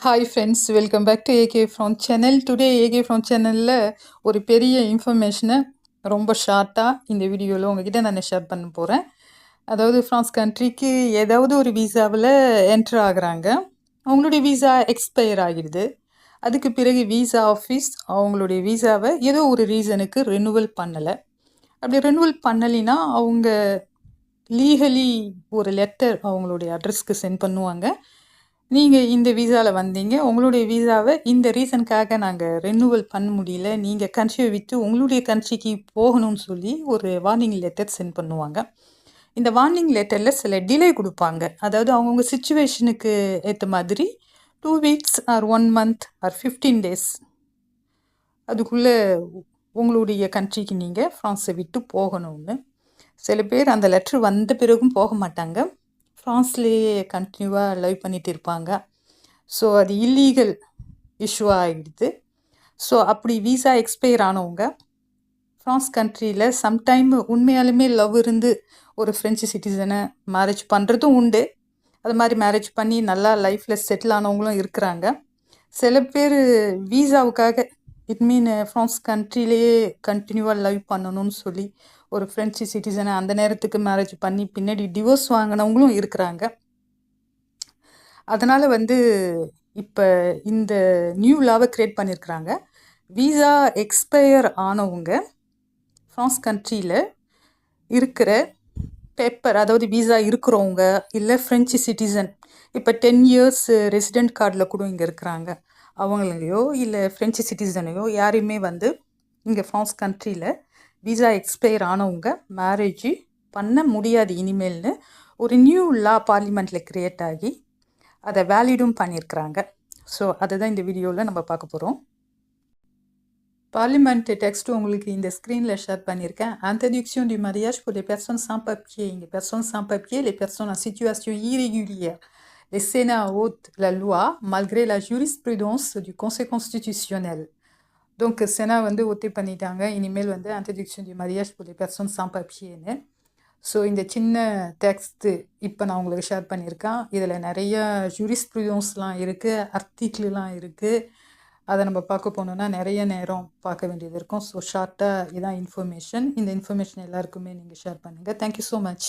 Hi friends welcome back to AK from channel today AK from சேனலில் ஒரு பெரிய இன்ஃபர்மேஷனை ரொம்ப ஷார்ட்டாக இந்த வீடியோவில் உங்ககிட்ட நான் ஷேர் பண்ண போகிறேன் அதாவது ஃப்ரான்ஸ் கண்ட்ரிக்கு ஏதாவது ஒரு வீசாவில் என்ட்ரு ஆகுறாங்க. அவங்களுடைய வீசா எக்ஸ்பயர் ஆகிடுது. அதுக்கு பிறகு வீசா ஆஃபீஸ் அவங்களுடைய வீசாவை ஏதோ ஒரு ரீசனுக்கு ரெனுவல் பண்ணலை. அப்படி ரெனுவல் பண்ணலைன்னா அவங்க லீகலி ஒரு லெட்டர் அவங்களுடைய அட்ரஸ்க்கு சென்ட் பண்ணுவாங்க. நீங்கள் இந்த விசாவில் வந்தீங்க. உங்களுடைய விசாவை இந்த ரீசனுக்காக நாங்கள் ரெனுவல் பண்ண முடியல. நீங்கள் கண்ட்ரியை விட்டு உங்களுடைய கண்ட்ரிக்கு போகணும்னு சொல்லி ஒரு வார்னிங் லெட்டர் சென்ட் பண்ணுவாங்க. இந்த வார்னிங் லெட்டரில் சில டிலே கொடுப்பாங்க. அதாவது அவங்கவுங்க சுச்சுவேஷனுக்கு ஏற்ற மாதிரி two weeks or one month or fifteen days அதுக்குள்ளே உங்களுடைய கண்ட்ரிக்கு நீங்கள் ஃப்ரான்ஸை விட்டு போகணும்னு. சில பேர் அந்த லெட்ரு வந்த பிறகும் போக மாட்டாங்க. ஃப்ரான்ஸ்லேயே கண்டினியூவாக லைவ் பண்ணிகிட்டு இருப்பாங்க. ஸோ அது இல்லீகல் இஷ்யூ ஆகிடுது ஸோ அப்படி வீசா எக்ஸ்பயர் ஆனவங்க ஃப்ரான்ஸ் கண்ட்ரியில் சம்டைம் உண்மையாலுமே லவ் இருந்து ஒரு ஃப்ரெஞ்சு சிட்டிசனை மேரேஜ் பண்ணுறதும் உண்டு. அது மாதிரி மேரேஜ் பண்ணி நல்லா லைஃப்பில் செட்டில் ஆனவங்களும் இருக்கிறாங்க. சில பேர் வீசாவுக்காக இட் மீன் ஃப்ரான்ஸ் கண்ட்ரிலேயே கண்டினியூவாக லைவ் பண்ணணும்னு சொல்லி ஒரு ஃப்ரெஞ்சு சிட்டிசனை அந்த நேரத்துக்கு மேரேஜ் பண்ணி பின்னாடி டிவோர்ஸ் வாங்கினவங்களும் இருக்கிறாங்க. அதனால் வந்து இப்போ இந்த நியூ லாவை க்ரியேட் பண்ணியிருக்கிறாங்க வீசா எக்ஸ்பயர் ஆனவங்க ஃப்ரான்ஸ் கண்ட்ரியில் இருக்கிற பேப்பர் அதாவது வீசா இருக்கிறவங்க இல்லை ஃப்ரெஞ்சு சிட்டிசன் இப்போ டென் இயர்ஸ் ரெசிடெண்ட் கார்டில் கூட இங்கே இருக்கிறாங்க. அவங்களையோ இல்லை ஃப்ரெஞ்சு சிட்டிசனையோ யாரையுமே வந்து இங்கே ஃப்ரான்ஸ் கண்ட்ரியில் விசா எக்ஸ்பயர் ஆனவங்க மேரேஜ் பண்ண முடியாது இனிமேல்னு ஒரு நியூ லா பார்லிமெண்ட்டில் க்ரியேட் ஆகி அதை வேலிடும் பண்ணியிருக்கிறாங்க ஸோ அதை தான் இந்த வீடியோவில் நம்ம பார்க்க போகிறோம் பார்லிமெண்ட் டெக்ஸ்ட் உங்களுக்கு இந்த ஸ்க்ரீனில் ஷேர் பண்ணியிருக்கேன் introduction du mariage pour les personnes sans papier les personnes sans papier les personnes en situation irrégulière le Sénat vote la loi malgré la jurisprudence du Conseil constitutionnel Donc euh, Sénat வந்து ஒத்தி பண்ணிட்டாங்க. இனிமேல் வந்து introduction D மரியாஜ் புலி person சாம் sans so இந்த சின்ன text இப்போ நான் உங்களுக்கு ஷேர் பண்ணியிருக்கேன். இதில் நிறைய ஜூரிஸ்ப்ரூடன்ஸ்லாம் இருக்குது ஆர்டிக்கிள்லாம் இருக்குது அதை நம்ம பார்க்க போனோம்னா நிறைய நேரம் பார்க்க வேண்டியது இருக்கும். ஸோ ஷார்ட்டாக இதான் இன்ஃபர்மேஷன் இந்த இன்ஃபர்மேஷன் எல்லாருக்குமே நீங்கள் ஷேர் பண்ணுங்கள் தேங்க்யூ ஸோ மச்